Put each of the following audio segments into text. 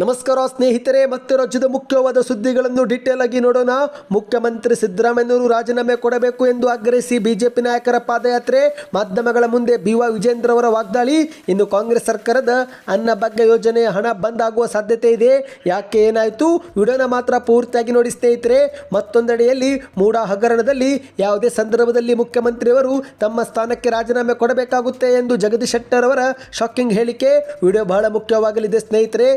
ನಮಸ್ಕಾರ ಸ್ನೇಹಿತರೆ, ಮತ್ತೆ ರಾಜ್ಯದ ಮುಖ್ಯವಾದ ಸುದ್ದಿಗಳನ್ನು ಡೀಟೇಲ್ ಆಗಿ ನೋಡೋಣ. ಮುಖ್ಯಮಂತ್ರಿ ಸಿದ್ದರಾಮಯ್ಯನವರು ರಾಜೀನಾಮೆ ಕೊಡಬೇಕು ಎಂದು ಆಗ್ರಹಿಸಿ ಬಿಜೆಪಿ ನಾಯಕರ ಪಾದಯಾತ್ರೆ. ಮಾಧ್ಯಮಗಳ ಮುಂದೆ ಬಿ ವಾ ವಿಜೇಂದ್ರ ವಾಗ್ದಾಳಿ. ಇನ್ನು ಕಾಂಗ್ರೆಸ್ ಸರ್ಕಾರದ ಅನ್ನಭಾಗ್ಯ ಯೋಜನೆಯ ಹಣ ಬಂದ್ ಆಗುವ ಸಾಧ್ಯತೆ ಇದೆ. ಯಾಕೆ ಏನಾಯಿತು? ವಿಡಿಯೋನ ಮಾತ್ರ ಪೂರ್ತಿಯಾಗಿ ನೋಡಿ ಸ್ನೇಹಿತರೆ. ಮತ್ತೊಂದೆಡೆಯಲ್ಲಿ ಮೂಡ ಹಗರಣದಲ್ಲಿ ಯಾವುದೇ ಸಂದರ್ಭದಲ್ಲಿ ಮುಖ್ಯಮಂತ್ರಿಯವರು ತಮ್ಮ ಸ್ಥಾನಕ್ಕೆ ರಾಜೀನಾಮೆ ಕೊಡಬೇಕಾಗುತ್ತೆ ಎಂದು ಜಗದೀಶ್ ಶೆಟ್ಟರ್ ಅವರ ಶಾಕಿಂಗ್ ಹೇಳಿಕೆ. ವಿಡಿಯೋ ಬಹಳ ಮುಖ್ಯವಾಗಲಿದೆ ಸ್ನೇಹಿತರೆ.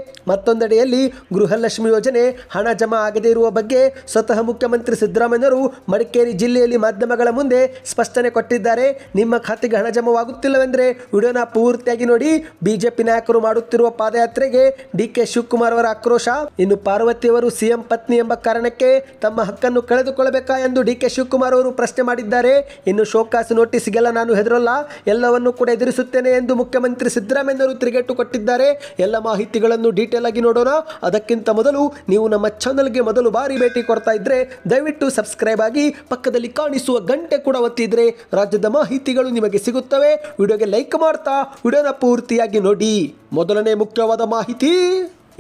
ಮತ್ತೊಂದೆಡೆಯಲ್ಲಿ ಗೃಹಲಕ್ಷ್ಮಿ ಯೋಜನೆ ಹಣ ಜಮಾ ಆಗದೇ ಇರುವ ಬಗ್ಗೆ ಸ್ವತಃ ಮುಖ್ಯಮಂತ್ರಿ ಸಿದ್ದರಾಮಯ್ಯರು ಮಡಿಕೇರಿ ಜಿಲ್ಲೆಯಲ್ಲಿ ಮಾಧ್ಯಮಗಳ ಮುಂದೆ ಸ್ಪಷ್ಟನೆ ಕೊಟ್ಟಿದ್ದಾರೆ. ನಿಮ್ಮ ಖಾತೆಗೆ ಹಣ ಜಮಾವಾಗುತ್ತಿಲ್ಲವೆಂದರೆ ವಿಡಿಯೋನ ಪೂರ್ತಿಯಾಗಿ ನೋಡಿ. ಬಿಜೆಪಿ ನಾಯಕರು ಮಾಡುತ್ತಿರುವ ಪಾದಯಾತ್ರೆಗೆ ಡಿ ಕೆ ಶಿವಕುಮಾರ್ ಅವರ ಆಕ್ರೋಶ. ಇನ್ನು ಪಾರ್ವತಿಯವರು ಸಿಎಂ ಪತ್ನಿ ಎಂಬ ಕಾರಣಕ್ಕೆ ತಮ್ಮ ಹಕ್ಕನ್ನು ಕಳೆದುಕೊಳ್ಳಬೇಕಾ ಎಂದು ಡಿ ಕೆ ಶಿವಕುಮಾರ್ ಅವರು ಪ್ರಶ್ನೆ ಮಾಡಿದ್ದಾರೆ. ಇನ್ನು ಶೋಕಾಸ್ ನೋಟಿಸ್ಗೆಲ್ಲ ನಾನು ಹೆದರಲ್ಲ. ಎಲ್ಲವನ್ನು ಕೂಡ ಎದುರಿಸುತ್ತೇನೆ ಎಂದು ಮುಖ್ಯಮಂತ್ರಿ ಸಿದ್ದರಾಮಯ್ಯವರು ತಿರುಗೇಟು ಕೊಟ್ಟಿದ್ದಾರೆ. ಎಲ್ಲ ಮಾಹಿತಿಗಳನ್ನು ಡೀಟೇಲ್ ಆಗಿ ನೋಡೋಣ. ಅದಕ್ಕಿಂತ ಮೊದಲು ನೀವು ನಮ್ಮ ಚಾನಲ್ಗೆ ಮೊದಲು ಬಾರಿ ಭೇಟಿ ಕೊಡ್ತಾ ಇದ್ರೆ ದಯವಿಟ್ಟು ಸಬ್ಸ್ಕ್ರೈಬ್ ಆಗಿ ಪಕ್ಕದಲ್ಲಿ ಕಾಣಿಸುವ ಗಂಟೆ ಕೂಡ ಒತ್ತಿದ್ರೆ ರಾಜ್ಯದ ಮಾಹಿತಿಗಳು ನಿಮಗೆ ಸಿಗುತ್ತವೆ. ವಿಡಿಯೋಗೆ ಲೈಕ್ ಮಾಡ್ತಾ, ವಿಡಿಯೋನ ಪೂರ್ತಿಯಾಗಿ ನೋಡಿ. ಮೊದಲನೇ ಮುಖ್ಯವಾದ ಮಾಹಿತಿ.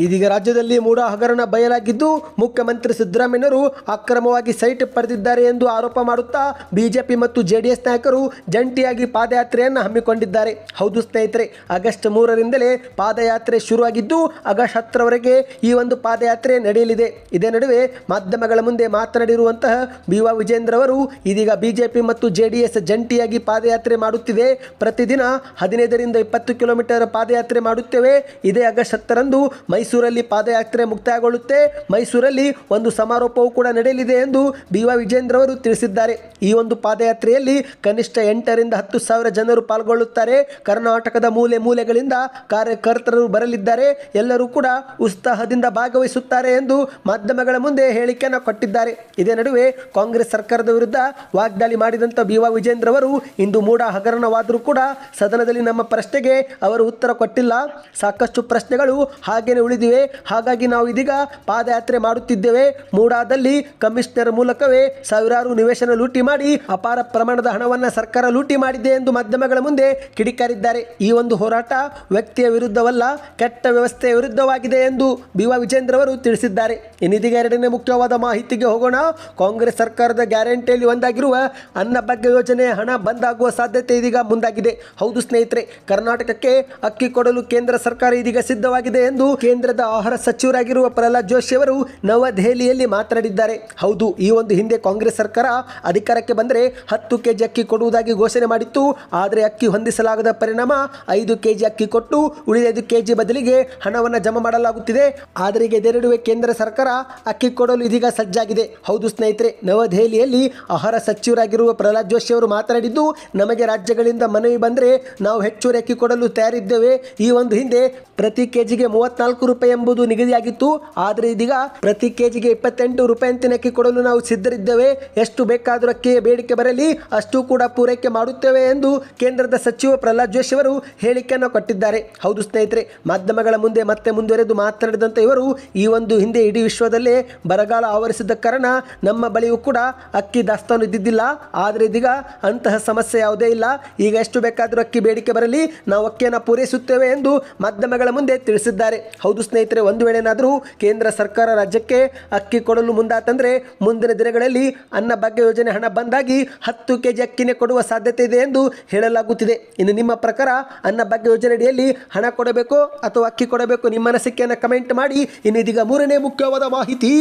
ಇದೀಗ ರಾಜ್ಯದಲ್ಲಿ ಮೂಡ ಹಗರಣ ಬಯಲಾಗಿದ್ದು, ಮುಖ್ಯಮಂತ್ರಿ ಸಿದ್ದರಾಮಯ್ಯನವರು ಅಕ್ರಮವಾಗಿ ಸೈಟ್ ಪಡೆದಿದ್ದಾರೆ ಎಂದು ಆರೋಪ ಮಾಡುತ್ತಾ ಬಿಜೆಪಿ ಮತ್ತು ಜೆಡಿಎಸ್ ನಾಯಕರು ಜಂಟಿಯಾಗಿ ಪಾದಯಾತ್ರೆಯನ್ನು ಹಮ್ಮಿಕೊಂಡಿದ್ದಾರೆ. ಹೌದು ಸ್ನೇಹಿತರೆ, ಆಗಸ್ಟ್ ಮೂರರಿಂದಲೇ ಪಾದಯಾತ್ರೆ ಶುರುವಾಗಿದ್ದು, ಆಗಸ್ಟ್ ಹತ್ತರವರೆಗೆ ಈ ಒಂದು ಪಾದಯಾತ್ರೆ ನಡೆಯಲಿದೆ. ಇದೇ ನಡುವೆ ಮಾಧ್ಯಮಗಳ ಮುಂದೆ ಮಾತನಾಡಿರುವಂತಹ ಬಿ ವಾ ವಿಜೇಂದ್ರ ಅವರು, ಇದೀಗ ಬಿಜೆಪಿ ಮತ್ತು ಜೆಡಿಎಸ್ ಜಂಟಿಯಾಗಿ ಪಾದಯಾತ್ರೆ ಮಾಡುತ್ತಿದೆ ಪ್ರತಿದಿನ ಹದಿನೈದರಿಂದ ಇಪ್ಪತ್ತು ಕಿಲೋಮೀಟರ್ ಪಾದಯಾತ್ರೆ ಮಾಡುತ್ತೇವೆ. ಇದೇ ಆಗಸ್ಟ್ ಹತ್ತರಂದು ಮೈಸೂರಲ್ಲಿ ಪಾದಯಾತ್ರೆ ಮುಕ್ತಾಯಗೊಳ್ಳುತ್ತೆ. ಮೈಸೂರಲ್ಲಿ ಒಂದು ಸಮಾರೋಪವೂ ಕೂಡ ನಡೆಯಲಿದೆ ಎಂದು ಬಿ ವಿಜೇಂದ್ರ ಅವರು ತಿಳಿಸಿದ್ದಾರೆ. ಈ ಒಂದು ಪಾದಯಾತ್ರೆಯಲ್ಲಿ ಕನಿಷ್ಠ ಎಂಟರಿಂದ ಹತ್ತು ಸಾವಿರ ಜನರು ಪಾಲ್ಗೊಳ್ಳುತ್ತಾರೆ. ಕರ್ನಾಟಕದ ಮೂಲೆ ಮೂಲೆಗಳಿಂದ ಕಾರ್ಯಕರ್ತರು ಬರಲಿದ್ದಾರೆ. ಎಲ್ಲರೂ ಕೂಡ ಉತ್ಸಾಹದಿಂದ ಭಾಗವಹಿಸುತ್ತಾರೆ ಎಂದು ಮಾಧ್ಯಮಗಳ ಮುಂದೆ ಹೇಳಿಕೆಯನ್ನು ಕೊಟ್ಟಿದ್ದಾರೆ. ಇದೇ ನಡುವೆ ಕಾಂಗ್ರೆಸ್ ಸರ್ಕಾರದ ವಿರುದ್ಧ ವಾಗ್ದಾಳಿ ಮಾಡಿದಂಥ ಬಿ ವೈ ವಿಜೇಂದ್ರ ಅವರು ಇಂದು ಮೂಡ ಹಗರಣವಾದರೂ ಕೂಡ ಸದನದಲ್ಲಿ ನಮ್ಮ ಪ್ರಶ್ನೆಗೆ ಅವರು ಉತ್ತರ ಕೊಟ್ಟಿಲ್ಲ. ಸಾಕಷ್ಟು ಪ್ರಶ್ನೆಗಳು ಹಾಗೇನೆ ಉಳಿದಿವೆ ಹಾಗಾಗಿ ನಾವು ಇದೀಗ ಪಾದಯಾತ್ರೆ ಮಾಡುತ್ತಿದ್ದೇವೆ. ಮೂಡಾದಲ್ಲಿ ಕಮಿಷನರ್ ಮೂಲಕವೇ ಸಾವಿರಾರು ನಿವೇಶನ ಲೂಟಿ ಮಾಡಿ ಅಪಾರ ಪ್ರಮಾಣದ ಹಣವನ್ನು ಸರ್ಕಾರ ಲೂಟಿ ಮಾಡಿದೆ ಎಂದು ಮಾಧ್ಯಮಗಳ ಮುಂದೆ ಕಿಡಿಕಾರಿದ್ದಾರೆ. ಈ ಒಂದು ಹೋರಾಟ ವ್ಯಕ್ತಿಯ ವಿರುದ್ಧವಲ್ಲ, ಕೆಟ್ಟ ವ್ಯವಸ್ಥೆಯ ವಿರುದ್ಧವಾಗಿದೆ ಎಂದು ಬಿ ವಿಜೇಂದ್ರ ಅವರು ತಿಳಿಸಿದ್ದಾರೆ. ಇನ್ನಿದೀಗ ಎರಡನೇ ಮುಖ್ಯವಾದ ಮಾಹಿತಿಗೆ ಹೋಗೋಣ. ಕಾಂಗ್ರೆಸ್ ಸರ್ಕಾರದ ಗ್ಯಾರಂಟಿಯಲ್ಲಿ ಒಂದಾಗಿರುವ ಅನ್ನಭಾಗ್ಯ ಯೋಜನೆ ಹಣ ಬಂದ್ ಆಗುವ ಸಾಧ್ಯತೆ ಇದೀಗ ಮುಂದಾಗಿದೆ. ಹೌದು ಸ್ನೇಹಿತರೆ, ಕರ್ನಾಟಕಕ್ಕೆ ಅಕ್ಕಿ ಕೊಡಲು ಕೇಂದ್ರ ಸರ್ಕಾರ ಇದೀಗ ಸಿದ್ಧವಾಗಿದೆ ಎಂದು ಕೇಂದ್ರದ ಆಹಾರ ಸಚಿವರಾಗಿರುವ ಪ್ರಹ್ಲಾದ್ ಜೋಶಿ ಅವರು ನವದೆಹಲಿಯಲ್ಲಿ ಮಾತನಾಡಿದ್ದಾರೆ. ಹೌದು, ಈ ಒಂದು ಹಿಂದೆ ಕಾಂಗ್ರೆಸ್ ಸರ್ಕಾರ ಅಧಿಕಾರಕ್ಕೆ ಬಂದರೆ ಹತ್ತು ಕೆಜಿ ಅಕ್ಕಿ ಕೊಡುವುದಾಗಿ ಘೋಷಣೆ ಮಾಡಿತ್ತು. ಆದರೆ ಅಕ್ಕಿ ಹೊಂದಿಸಲಾಗದ ಪರಿಣಾಮ ಐದು ಕೆಜಿ ಅಕ್ಕಿ ಕೊಟ್ಟು ಉಳಿದ ಐದು ಕೆಜಿ ಬದಲಿಗೆ ಹಣವನ್ನು ಜಮಾ ಮಾಡಲಾಗುತ್ತಿದೆ. ಆದರೆ ಇದೆರಡುವೆ ಕೇಂದ್ರ ಸರ್ಕಾರ ಅಕ್ಕಿ ಕೊಡಲು ಇದೀಗ ಸಜ್ಜಾಗಿದೆ. ಹೌದು ಸ್ನೇಹಿತರೆ, ನವದೆಹಲಿಯಲ್ಲಿ ಆಹಾರ ಸಚಿವರಾಗಿರುವ ಪ್ರಹ್ಲಾದ್ ಜೋಶಿ ಅವರು ಮಾತನಾಡಿದ್ದು, ನಮಗೆ ರಾಜ್ಯಗಳಿಂದ ಮನವಿ ಬಂದರೆ ನಾವು ಹೆಚ್ಚುವರಿ ಅಕ್ಕಿ ಕೊಡಲು ತಯಾರಿದ್ದೇವೆ. ಈ ಒಂದು ಹಿಂದೆ ಪ್ರತಿ ಕೆಜಿಗೆ ಮೂವತ್ನಾಲ್ಕು ರೂಪಾಯಿ ಎಂಬುದು ನಿಗದಿಯಾಗಿತ್ತು. ಆದರೆ ಇದೀಗ ಪ್ರತಿ ಕೆಜಿಗೆ ಇಪ್ಪತ್ತೆಂಟು ರೂಪಾಯಿ ಅಕ್ಕಿ ಕೊಡಲು ನಾವು ಸಿದ್ಧರಿದ್ದೇವೆ. ಎಷ್ಟು ಬೇಕಾದರೂ ಅಕ್ಕಿಯ ಬೇಡಿಕೆ ಬರಲಿ, ಅಷ್ಟು ಕೂಡ ಪೂರೈಕೆ ಮಾಡುತ್ತೇವೆ ಎಂದು ಕೇಂದ್ರದ ಸಚಿವ ಪ್ರಹ್ಲಾದ್ ಜೋಶಿ ಅವರು ಹೇಳಿಕೆಯನ್ನು ಕೊಟ್ಟಿದ್ದಾರೆ. ಹೌದು ಸ್ನೇಹಿತರೆ, ಮಾಧ್ಯಮಗಳ ಮುಂದೆ ಮತ್ತೆ ಮುಂದುವರೆದು ಮಾತನಾಡಿದಂತೆ ಇವರು ಈ ಒಂದು ಹಿಂದೆ ಇಡೀ ವಿಶ್ವದಲ್ಲೇ ಬರಗಾಲ ಆವರಿಸಿದ್ದ ಕಾರಣ ನಮ್ಮ ಬಳಿಯೂ ಕೂಡ ಅಕ್ಕಿ ದಾಸ್ತಾನು ಇದ್ದಿದ್ದಿಲ್ಲ. ಆದರೆ ಇದೀಗ ಅಂತಹ ಸಮಸ್ಯೆ ಯಾವುದೇ ಇಲ್ಲ. ಈಗ ಎಷ್ಟು ಬೇಕಾದರೂ ಅಕ್ಕಿ ಬೇಡಿಕೆ ಬರಲಿ, ನಾವು ಅಕ್ಕಿಯನ್ನು ಪೂರೈಸುತ್ತೇವೆ ಎಂದು ಮಾಧ್ಯಮಗಳ ಮುಂದೆ ತಿಳಿಸಿದ್ದಾರೆ. ಹೌದು ಸ್ನೇಹಿತರೆ, ಒಂದು ವೇಳೆನಾದರೂ ಕೇಂದ್ರ ಸರ್ಕಾರ ರಾಜ್ಯಕ್ಕೆ ಅಕ್ಕಿ ಕೊಡಲು ಮುಂದಾತಂದರೆ ಮುಂದಿನ ದಿನಗಳಲ್ಲಿ ಅನ್ನಭಾಗ್ಯ ಯೋಜನೆ ಹಣ ಬಂದಾಗಿ ಹತ್ತು ಕೆಜಿ ಅಕ್ಕಿನೇ ಕೊಡುವ ಸಾಧ್ಯತೆ ಇದೆ ಎಂದು ಹೇಳಲಾಗುತ್ತಿದೆ. ಇನ್ನು ನಿಮ್ಮ ಪ್ರಕಾರ ಅನ್ನಭಾಗ್ಯ ಯೋಜನೆ ಅಡಿಯಲ್ಲಿ ಹಣ ಕೊಡಬೇಕು ಅಥವಾ ಅಕ್ಕಿ ಕೊಡಬೇಕು ನಿಮ್ಮ ಅನಿಸಿಕೆಯನ್ನು ಕಮೆಂಟ್ ಮಾಡಿ. ಇನ್ನು ಇದೀಗ ಮೂರನೇ ಮುಖ್ಯವಾದ ಮಾಹಿತಿ,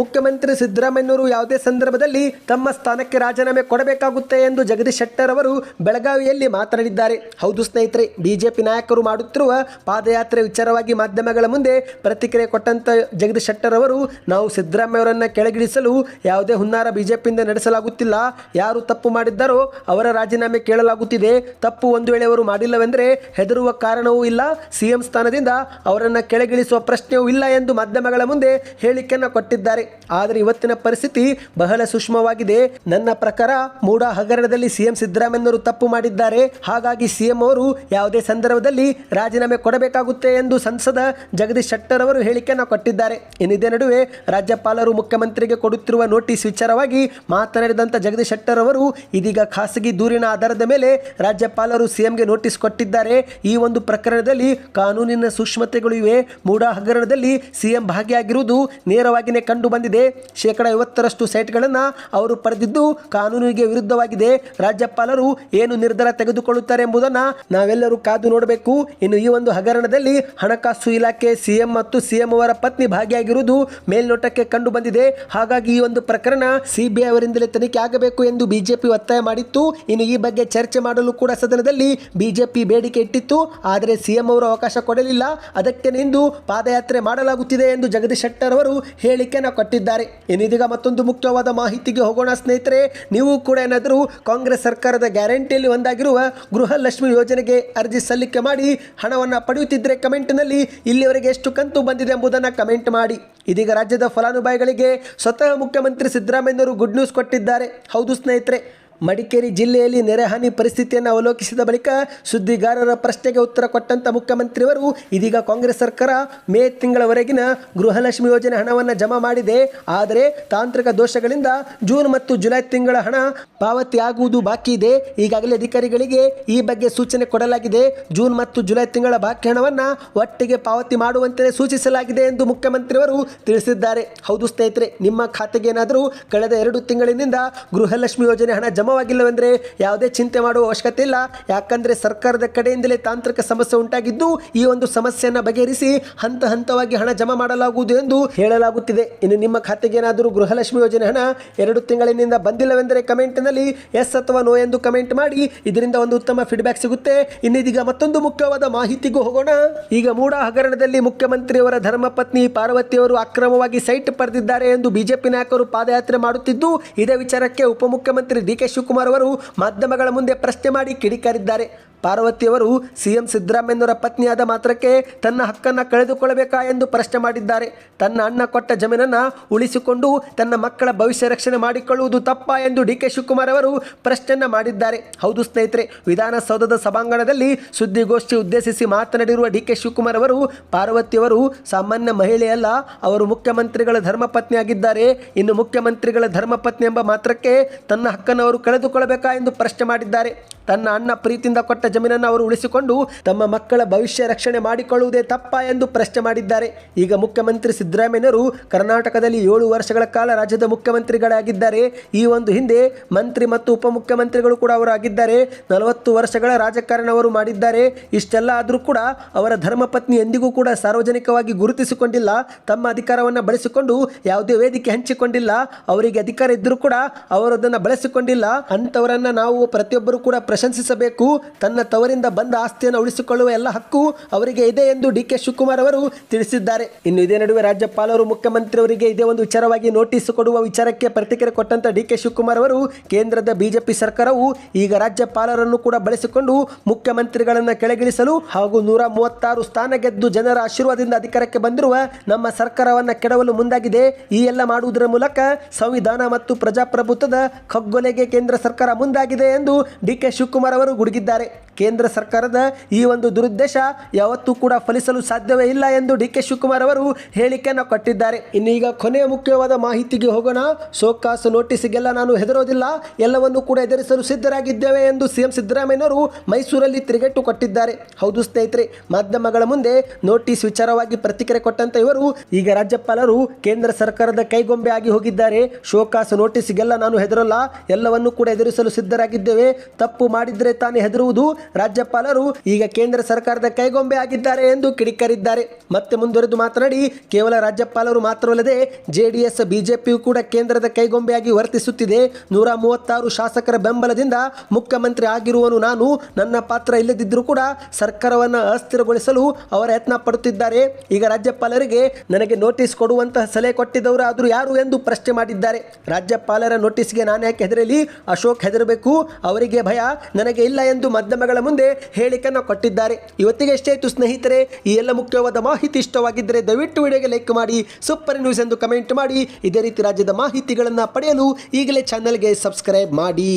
ಮುಖ್ಯಮಂತ್ರಿ ಸಿದ್ದರಾಮಯ್ಯವರು ಯಾವುದೇ ಸಂದರ್ಭದಲ್ಲಿ ತಮ್ಮ ಸ್ಥಾನಕ್ಕೆ ರಾಜೀನಾಮೆ ಕೊಡಬೇಕಾಗುತ್ತೆ ಎಂದು ಜಗದೀಶ್ ಶೆಟ್ಟರ್ ಅವರು ಬೆಳಗಾವಿಯಲ್ಲಿ ಮಾತನಾಡಿದ್ದಾರೆ. ಹೌದು ಸ್ನೇಹಿತರೆ, ಬಿಜೆಪಿ ನಾಯಕರು ಮಾಡುತ್ತಿರುವ ಪಾದಯಾತ್ರೆ ವಿಚಾರವಾಗಿ ಮಾಧ್ಯಮಗಳ ಮುಂದೆ ಪ್ರತಿಕ್ರಿಯೆ ಕೊಟ್ಟಂತ ಜಗದೀಶ್ ಶೆಟ್ಟರ್ ಅವರು ನಾವು ಸಿದ್ದರಾಮಯ್ಯವರನ್ನ ಕೆಳಗಿಳಿಸಲು ಯಾವುದೇ ಹುನ್ನಾರ ಬಿಜೆಪಿಯಿಂದ ನಡೆಸಲಾಗುತ್ತಿಲ್ಲ. ಯಾರು ತಪ್ಪು ಮಾಡಿದ್ದಾರೋ ಅವರ ರಾಜೀನಾಮೆ ಕೇಳಲಾಗುತ್ತಿದೆ. ತಪ್ಪು ಒಂದು ವೇಳೆ ಅವರು ಮಾಡಿಲ್ಲವೆಂದರೆ ಹೆದರುವ ಕಾರಣವೂ ಇಲ್ಲ. ಸಿಎಂ ಸ್ಥಾನದಿಂದ ಅವರನ್ನು ಕೆಳಗಿಳಿಸುವ ಪ್ರಶ್ನೆಯೂ ಇಲ್ಲ ಎಂದು ಮಾಧ್ಯಮಗಳ ಮುಂದೆ ಹೇಳಿಕೆಯನ್ನು ಕೊಟ್ಟಿದ್ದಾರೆ. ಆದರೆ ಇವತ್ತಿನ ಪರಿಸ್ಥಿತಿ ಬಹಳ ಸೂಕ್ಷ್ಮವಾಗಿದೆ. ನನ್ನ ಪ್ರಕಾರ ಮೂಡ ಹಗರಣದಲ್ಲಿ ಸಿಎಂ ಸಿದ್ದರಾಮಯ್ಯನವರು ತಪ್ಪು ಮಾಡಿದ್ದಾರೆ. ಹಾಗಾಗಿ ಸಿಎಂ ಅವರು ಯಾವುದೇ ಸಂದರ್ಭದಲ್ಲಿ ರಾಜೀನಾಮೆ ಕೊಡಬೇಕಾಗುತ್ತೆ ಎಂದು ಸಂಸದ ಜಗದೀಶ್ ಜಗದೀಶ್ ಶೆಟ್ಟರ್ ಅವರು ಹೇಳಿಕೆಯನ್ನು ಕೊಟ್ಟಿದ್ದಾರೆ. ಇನ್ನು ಇದೇ ನಡುವೆ ರಾಜ್ಯಪಾಲರು ಮುಖ್ಯಮಂತ್ರಿಗೆ ಕೊಡುತ್ತಿರುವ ನೋಟಿಸ್ ವಿಚಾರವಾಗಿ ಮಾತನಾಡಿದಂಥ ಜಗದೀಶ್ ಶೆಟ್ಟರ್ ಅವರು, ಇದೀಗ ಖಾಸಗಿ ದೂರಿನ ಆಧಾರದ ಮೇಲೆ ರಾಜ್ಯಪಾಲರು ಸಿಎಂಗೆ ನೋಟಿಸ್ ಕೊಟ್ಟಿದ್ದಾರೆ. ಈ ಒಂದು ಪ್ರಕರಣದಲ್ಲಿ ಕಾನೂನಿನ ಸೂಕ್ಷ್ಮತೆಗಳು ಇವೆ. ಮೂಡ ಹಗರಣದಲ್ಲಿ ಸಿಎಂ ಭಾಗಿಯಾಗಿರುವುದು ನೇರವಾಗಿಯೇ ಕಂಡು ಬಂದಿದೆ ಶೇಕಡ ಐವತ್ತರಷ್ಟು ಸೈಟ್ಗಳನ್ನು ಅವರು ಪಡೆದಿದ್ದು ಕಾನೂನಿಗೆ ವಿರುದ್ಧವಾಗಿದೆ. ರಾಜ್ಯಪಾಲರು ಏನು ನಿರ್ಧಾರ ತೆಗೆದುಕೊಳ್ಳುತ್ತಾರೆ ಎಂಬುದನ್ನು ನಾವೆಲ್ಲರೂ ಕಾದು ನೋಡಬೇಕು. ಇನ್ನು ಈ ಒಂದು ಹಗರಣದಲ್ಲಿ ಹಣಕಾಸು ಇಲಾಖೆ ಸಿಎಂ ಮತ್ತು ಸಿಎಂ ಅವರ ಪತ್ನಿ ಭಾಗಿಯಾಗಿರುವುದು ಮೇಲ್ನೋಟಕ್ಕೆ ಕಂಡು ಬಂದಿದೆ. ಹಾಗಾಗಿ ಈ ಒಂದು ಪ್ರಕರಣ ಸಿಬಿಐ ಅವರಿಂದಲೇ ತನಿಖೆ ಆಗಬೇಕು ಎಂದು ಬಿಜೆಪಿ ಒತ್ತಾಯ ಮಾಡಿತ್ತು. ಇನ್ನು ಈ ಬಗ್ಗೆ ಚರ್ಚೆ ಮಾಡಲು ಕೂಡ ಸದನದಲ್ಲಿ ಬಿಜೆಪಿ ಬೇಡಿಕೆ ಇಟ್ಟಿತ್ತು. ಆದರೆ ಸಿಎಂ ಅವರು ಅವಕಾಶ ಕೊಡಲಿಲ್ಲ. ಅದಕ್ಕೆ ನಿಂದು ಪಾದಯಾತ್ರೆ ಮಾಡಲಾಗುತ್ತಿದೆ ಎಂದು ಜಗದೀಶ್ ಶೆಟ್ಟರ್ ಅವರು ಹೇಳಿಕೆಯನ್ನು ಕೊಟ್ಟಿದ್ದಾರೆ. ಇನ್ನಿದೀಗ ಮತ್ತೊಂದು ಮುಖ್ಯವಾದ ಮಾಹಿತಿಗೆ ಹೋಗೋಣ ಸ್ನೇಹಿತರೆ. ನೀವು ಕೂಡ ಏನಾದರೂ ಕಾಂಗ್ರೆಸ್ ಸರ್ಕಾರದ ಗ್ಯಾರಂಟಿಯಲ್ಲಿ ಒಂದಾಗಿರುವ ಗೃಹಲಕ್ಷ್ಮಿ ಯೋಜನೆಗೆ ಅರ್ಜಿ ಸಲ್ಲಿಕೆ ಮಾಡಿ ಹಣವನ್ನು ಪಡೆಯುತ್ತಿದ್ದರೆ ಕಮೆಂಟ್ನಲ್ಲಿ ಇಲ್ಲಿವರೆಗೆ ಎಷ್ಟು ಕಂತು ಬಂದಿದೆ ಎಂಬುದನ್ನು ಕಮೆಂಟ್ ಮಾಡಿ. ಇದೀಗ ರಾಜ್ಯದ ಫಲಾನುಭವಿಗಳಿಗೆ ಸ್ವತಃ ಮುಖ್ಯಮಂತ್ರಿ ಸಿದ್ದರಾಮಯ್ಯನವರು ಗುಡ್ ನ್ಯೂಸ್ ಕೊಟ್ಟಿದ್ದಾರೆ. ಹೌದು ಸ್ನೇಹಿತರೆ ಮಡಿಕೇರಿ ಜಿಲ್ಲೆಯಲ್ಲಿ ನೆರೆಹಾನಿ ಪರಿಸ್ಥಿತಿಯನ್ನು ಅವಲೋಕಿಸಿದ ಬಳಿಕ ಸುದ್ದಿಗಾರರ ಪ್ರಶ್ನೆಗೆ ಉತ್ತರ ಕೊಟ್ಟಂತ ಮುಖ್ಯಮಂತ್ರಿಯವರು, ಇದೀಗ ಕಾಂಗ್ರೆಸ್ ಸರ್ಕಾರ ಮೇ ತಿಂಗಳವರೆಗಿನ ಗೃಹಲಕ್ಷ್ಮಿ ಯೋಜನೆ ಹಣವನ್ನು ಜಮಾ ಮಾಡಿದೆ. ಆದರೆ ತಾಂತ್ರಿಕ ದೋಷಗಳಿಂದ ಜೂನ್ ಮತ್ತು ಜುಲೈ ತಿಂಗಳ ಹಣ ಪಾವತಿ ಆಗುವುದು ಬಾಕಿ ಇದೆ. ಈಗಾಗಲೇ ಅಧಿಕಾರಿಗಳಿಗೆ ಈ ಬಗ್ಗೆ ಸೂಚನೆ ಕೊಡಲಾಗಿದೆ. ಜೂನ್ ಮತ್ತು ಜುಲೈ ತಿಂಗಳ ಬಾಕಿ ಹಣವನ್ನು ಒಟ್ಟಿಗೆ ಪಾವತಿ ಮಾಡುವಂತೆ ಸೂಚಿಸಲಾಗಿದೆ ಎಂದು ಮುಖ್ಯಮಂತ್ರಿಯವರು ತಿಳಿಸಿದ್ದಾರೆ. ಹೌದು ಸ್ನೇಹಿತರೆ, ನಿಮ್ಮ ಖಾತೆಗೆ ಏನಾದರೂ ಕಳೆದ ಎರಡು ತಿಂಗಳಿನಿಂದ ಗೃಹಲಕ್ಷ್ಮಿ ಯೋಜನೆ ಹಣ ಜಮಾವಾಗಿಲ್ಲವೆಂದರೆ ಯಾವುದೇ ಚಿಂತೆ ಮಾಡುವ ಅವಶ್ಯಕತೆ ಇಲ್ಲ. ಯಾಕಂದರೆ ಸರ್ಕಾರದ ಕಡೆಯಿಂದಲೇ ತಾಂತ್ರಿಕ ಸಮಸ್ಯೆ ಉಂಟಾಗಿದ್ದು ಈ ಒಂದು ಸಮಸ್ಯೆಯನ್ನು ಬಗೆಹರಿಸಿ ಹಂತ ಹಂತವಾಗಿ ಹಣ ಜಮಾ ಮಾಡಲಾಗುವುದು ಎಂದು ಹೇಳಲಾಗುತ್ತಿದೆ. ಇನ್ನು ನಿಮ್ಮ ಖಾತೆಗೆ ಏನಾದರೂ ಗೃಹಲಕ್ಷ್ಮಿ ಯೋಜನೆ ಹಣ ಎರಡು ತಿಂಗಳಿನಿಂದ ಬಂದಿಲ್ಲವೆಂದರೆ ಕಮೆಂಟ್ನಲ್ಲಿ ಎಸ್ ಅಥವಾ ನೋ ಎಂದು ಕಮೆಂಟ್ ಮಾಡಿ. ಇದರಿಂದ ಒಂದು ಉತ್ತಮ ಫೀಡ್ಬ್ಯಾಕ್ ಸಿಗುತ್ತೆ. ಇನ್ನಿದೀಗ ಮತ್ತೊಂದು ಮುಖ್ಯವಾದ ಮಾಹಿತಿಗೂ ಹೋಗೋಣ. ಈಗ ಮೂಡ ಹಗರಣದಲ್ಲಿ ಮುಖ್ಯಮಂತ್ರಿಯವರ ಧರ್ಮಪತ್ನಿ ಪಾರ್ವತಿಯವರು ಅಕ್ರಮವಾಗಿ ಸೈಟ್ ಪಡೆದಿದ್ದಾರೆ ಎಂದು ಬಿಜೆಪಿ ನಾಯಕರು ಪಾದಯಾತ್ರೆ ಮಾಡುತ್ತಿದ್ದು, ಇದೇ ವಿಚಾರಕ್ಕೆ ಉಪಮುಖ್ಯಮಂತ್ರಿ ಡಿ ಕೆ ಅವರು ಮಾಧ್ಯಮಗಳ ಮುಂದೆ ಪ್ರಶ್ನೆ ಮಾಡಿ ಕಿಡಿಕಾರಿದ್ದಾರೆ. ಪಾರ್ವತಿಯವರು ಸಿಎಂ ಸಿದ್ದರಾಮಯ್ಯನವರ ಪತ್ನಿಯಾದ ಮಾತ್ರಕ್ಕೆ ತನ್ನ ಹಕ್ಕನ್ನು ಕಳೆದುಕೊಳ್ಳಬೇಕಾ ಎಂದು ಪ್ರಶ್ನೆ ಮಾಡಿದ್ದಾರೆ. ತನ್ನ ಅಣ್ಣ ಕೊಟ್ಟ ಜಮೀನನ್ನು ಉಳಿಸಿಕೊಂಡು ತನ್ನ ಮಕ್ಕಳ ಭವಿಷ್ಯ ರಕ್ಷಣೆ ಮಾಡಿಕೊಳ್ಳುವುದು ತಪ್ಪ ಎಂದು ಡಿ ಕೆ ಶಿವಕುಮಾರ್ ಅವರು ಪ್ರಶ್ನೆಯನ್ನು ಮಾಡಿದ್ದಾರೆ. ಹೌದು ಸ್ನೇಹಿತರೆ, ವಿಧಾನಸೌಧದ ಸಭಾಂಗಣದಲ್ಲಿ ಸುದ್ದಿಗೋಷ್ಠಿ ಉದ್ದೇಶಿಸಿ ಮಾತನಾಡಿರುವ ಡಿ ಕೆ ಶಿವಕುಮಾರ್ ಅವರು, ಪಾರ್ವತಿಯವರು ಸಾಮಾನ್ಯ ಮಹಿಳೆಯಲ್ಲ ಅವರು ಮುಖ್ಯಮಂತ್ರಿಗಳ ಧರ್ಮಪತ್ನಿಯಾಗಿದ್ದಾರೆ. ಇನ್ನು ಮುಖ್ಯಮಂತ್ರಿಗಳ ಧರ್ಮಪತ್ನಿ ಎಂಬ ಮಾತ್ರಕ್ಕೆ ತನ್ನ ಹಕ್ಕನ್ನು ಅವರು ಕಳೆದುಕೊಳ್ಳಬೇಕಾ ಎಂದು ಪ್ರಶ್ನೆ ಮಾಡಿದ್ದಾರೆ. ತನ್ನ ಅಣ್ಣ ಪ್ರೀತಿಯಿಂದ ಕೊಟ್ಟ ಜಮೀನನ್ನು ಅವರು ಉಳಿಸಿಕೊಂಡು ತಮ್ಮ ಮಕ್ಕಳ ಭವಿಷ್ಯ ರಕ್ಷಣೆ ಮಾಡಿಕೊಳ್ಳುವುದೇ ತಪ್ಪ ಎಂದು ಪ್ರಶ್ನೆ ಮಾಡಿದ್ದಾರೆ. ಈಗ ಮುಖ್ಯಮಂತ್ರಿ ಸಿದ್ದರಾಮಯ್ಯನವರು ಕರ್ನಾಟಕದಲ್ಲಿ ಏಳು ವರ್ಷಗಳ ಕಾಲ ರಾಜ್ಯದ ಮುಖ್ಯಮಂತ್ರಿಗಳಾಗಿದ್ದಾರೆ. ಈ ಒಂದು ಹಿಂದೆ ಮಂತ್ರಿ ಮತ್ತು ಉಪಮುಖ್ಯಮಂತ್ರಿಗಳು ಕೂಡ ಅವರು ಆಗಿದ್ದಾರೆ ನಲವತ್ತು ವರ್ಷಗಳ ರಾಜಕಾರಣ ಅವರು ಮಾಡಿದ್ದಾರೆ. ಇಷ್ಟೆಲ್ಲ ಆದರೂ ಕೂಡ ಅವರ ಧರ್ಮಪತ್ನಿ ಎಂದಿಗೂ ಕೂಡ ಸಾರ್ವಜನಿಕವಾಗಿ ಗುರುತಿಸಿಕೊಂಡಿಲ್ಲ. ತಮ್ಮ ಅಧಿಕಾರವನ್ನು ಬಳಸಿಕೊಂಡು ಯಾವುದೇ ವೇದಿಕೆ ಹಂಚಿಕೊಂಡಿಲ್ಲ. ಅವರಿಗೆ ಅಧಿಕಾರ ಇದ್ದರೂ ಕೂಡ ಅವರು ಅದನ್ನು ಬಳಸಿಕೊಂಡಿಲ್ಲ. ಅಂಥವರನ್ನು ನಾವು ಪ್ರತಿಯೊಬ್ಬರು ಕೂಡ ಪ್ರಶಂಸಿಸಬೇಕು. ತನ್ನ ತವರಿಂದ ಬಂದ ಆಸ್ತಿಯನ್ನು ಉಳಿಸಿಕೊಳ್ಳುವ ಎಲ್ಲ ಹಕ್ಕು ಅವರಿಗೆ ಇದೆ ಎಂದು ಡಿ ಕೆ ಶಿವಕುಮಾರ್ ಅವರು ತಿಳಿಸಿದ್ದಾರೆ. ಇನ್ನು ಇದೇ ನಡುವೆ ರಾಜ್ಯಪಾಲರು ಮುಖ್ಯಮಂತ್ರಿ ಅವರಿಗೆ ಇದೇ ಒಂದು ವಿಚಾರವಾಗಿ ನೋಟಿಸ್ ಕೊಡುವ ವಿಚಾರಕ್ಕೆ ಪ್ರತಿಕ್ರಿಯೆ ಕೊಟ್ಟಂತ ಡಿ ಕೆ ಶಿವಕುಮಾರ್ ಅವರು, ಕೇಂದ್ರದ ಬಿಜೆಪಿ ಸರ್ಕಾರವು ಈಗ ರಾಜ್ಯಪಾಲರನ್ನು ಕೂಡ ಬಳಸಿಕೊಂಡು ಮುಖ್ಯಮಂತ್ರಿಗಳನ್ನು ಕೆಳಗಿಳಿಸಲು ಹಾಗೂ ನೂರ ಮೂವತ್ತಾರು ಸ್ಥಾನ ಗೆದ್ದು ಜನರ ಆಶೀರ್ವಾದದಿಂದ ಅಧಿಕಾರಕ್ಕೆ ಬಂದಿರುವ ನಮ್ಮ ಸರ್ಕಾರವನ್ನು ಕೆಡವಲು ಮುಂದಾಗಿದೆ. ಈ ಎಲ್ಲ ಮಾಡುವುದರ ಮೂಲಕ ಸಂವಿಧಾನ ಮತ್ತು ಪ್ರಜಾಪ್ರಭುತ್ವದ ಕಗ್ಗೊಲೆಗೆ ಕೇಂದ್ರ ಸರ್ಕಾರ ಮುಂದಾಗಿದೆ ಎಂದು ಡಿ ಕೆ ಶಿವಕುಮಾರ್ ಅವರು ಗುಡುಗಿದ್ದಾರೆ. ಕೇಂದ್ರ ಸರ್ಕಾರದ ಈ ಒಂದು ದುರುದ್ದೇಶ ಯಾವತ್ತೂ ಕೂಡ ಫಲಿಸಲು ಸಾಧ್ಯವೇ ಇಲ್ಲ ಎಂದು ಡಿ ಕೆ ಶಿವಕುಮಾರ್ ಅವರು ಹೇಳಿಕೆಯನ್ನು ಕೊಟ್ಟಿದ್ದಾರೆ. ಇನ್ನೀಗ ಕೊನೆಯ ಮುಖ್ಯವಾದ ಮಾಹಿತಿಗೆ ಹೋಗೋಣ. ಸೋಕಾಸು ನೋಟಿಸ್ಗೆಲ್ಲ ನಾನು ಹೆದರೋದಿಲ್ಲ. ಎಲ್ಲವನ್ನು ಕೂಡ ಎದುರಿಸಲು ಸಿದ್ಧರಾಗಿದ್ದೇವೆ ಎಂದು ಸಿಎಂ ಸಿದ್ದರಾಮಯ್ಯನವರು ಮೈಸೂರಲ್ಲಿ ತಿರುಗೇಟು ಕೊಟ್ಟಿದ್ದಾರೆ. ಹೌದು ಸ್ನೇಹಿತರೆ, ಮಾಧ್ಯಮಗಳ ಮುಂದೆ ನೋಟಿಸ್ ವಿಚಾರವಾಗಿ ಪ್ರತಿಕ್ರಿಯೆ ಕೊಟ್ಟಂತ ಇವರು ಈಗ ರಾಜ್ಯಪಾಲರು ಕೇಂದ್ರ ಸರ್ಕಾರದ ಕೈಗೊಂಬೆ ಆಗಿ ಹೋಗಿದ್ದಾರೆ. ಶೋಕಾಸು ನೋಟಿಸ್ಗೆಲ್ಲ ನಾನು ಹೆದರಲ್ಲ. ಎಲ್ಲವನ್ನು ಕೂಡ ಎದುರಿಸಲು ಸಿದ್ಧರಾಗಿದ್ದೇವೆ. ತಪ್ಪು ಮಾಡಿದ್ರೆ ತಾನೇ ಹೆದರುವುದು. ರಾಜ್ಯಪಾಲರು ಈಗ ಕೇಂದ್ರ ಸರ್ಕಾರದ ಕೈಗೊಂಬೆ ಆಗಿದ್ದಾರೆ ಎಂದು ಕಿಡಿಕರಿದ್ದಾರೆ. ಮತ್ತೆ ಮುಂದುವರೆದು ಮಾತನಾಡಿ, ಕೇವಲ ರಾಜ್ಯಪಾಲರು ಮಾತ್ರವಲ್ಲದೆ ಜೆಡಿಎಸ್, ಬಿಜೆಪಿಯು ಕೂಡ ಕೇಂದ್ರದ ಕೈಗೊಂಬೆಯಾಗಿ ವರ್ತಿಸುತ್ತಿದೆ. ನೂರ ಮೂವತ್ತಾರು ಶಾಸಕರ ಬೆಂಬಲದಿಂದ ಮುಖ್ಯಮಂತ್ರಿ ಆಗಿರುವನು ನಾನು. ನನ್ನ ಪಾತ್ರ ಇಲ್ಲದಿದ್ದರೂ ಕೂಡ ಸರ್ಕಾರವನ್ನು ಅಸ್ಥಿರಗೊಳಿಸಲು ಅವರ ಯತ್ನ ಪಡುತ್ತಿದ್ದಾರೆ. ಈಗ ರಾಜ್ಯಪಾಲರಿಗೆ ನನಗೆ ನೋಟಿಸ್ ಕೊಡುವಂತಹ ಸಲಹೆ ಕೊಟ್ಟಿದ್ದವರು ಆದರೂ ಯಾರು ಎಂದು ಪ್ರಶ್ನೆ ಮಾಡಿದ್ದಾರೆ. ರಾಜ್ಯಪಾಲರ ನೋಟಿಸ್ಗೆ ನಾನು ಯಾಕೆ ಹೆದರಲಿ? ಅಶೋಕ್ ಹೆದರಬೇಕು. ಅವರಿಗೆ ಭಯ. ನನಗೆ ಇಲ್ಲ ಎಂದು ಮಾಧ್ಯಮಗಳ ಮುಂದೆ ಹೇಳಿಕೆಯನ್ನು ಕೊಟ್ಟಿದ್ದಾರೆ. ಇವತ್ತಿಗೆ ಎಷ್ಟೇ ಇತ್ತು ಸ್ನೇಹಿತರೆ, ಈ ಎಲ್ಲ ಮುಖ್ಯವಾದ ಮಾಹಿತಿ ಇಷ್ಟವಾಗಿದ್ದರೆ ದಯವಿಟ್ಟು ವಿಡಿಯೋಗೆ ಲೈಕ್ ಮಾಡಿ, ಸೂಪರ್ ನ್ಯೂಸ್ ಎಂದು ಕಮೆಂಟ್ ಮಾಡಿ. ಇದೇ ರೀತಿ ರಾಜ್ಯದ ಮಾಹಿತಿಗಳನ್ನು ಪಡೆಯಲು ಈಗಲೇ ಚಾನಲ್ಗೆ ಸಬ್ಸ್ಕ್ರೈಬ್ ಮಾಡಿ.